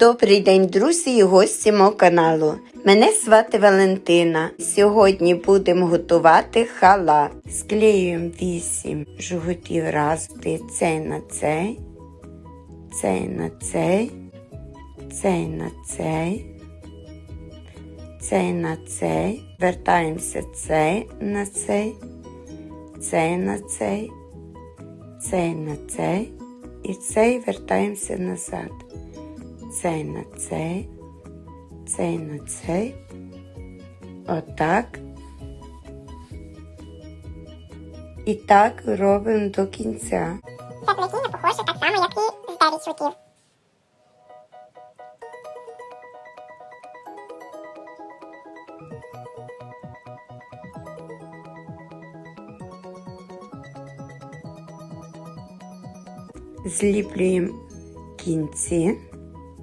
Добрий день, друзі і гості мого каналу. Мене звати Валентина. Сьогодні будемо готувати халат. Склеюємо 8 жгутів разом. Цей на цей, цей на цей, цей на цей, цей на цей. Вертаємося цей на цей, цей на цей, цей на цей і цей вертаємося назад. Цей на цей, цей на цей. Отак. І так робимо до кінця. Це плетіння похоже так само, як і з 9 швидків. Зліплюємо кінці.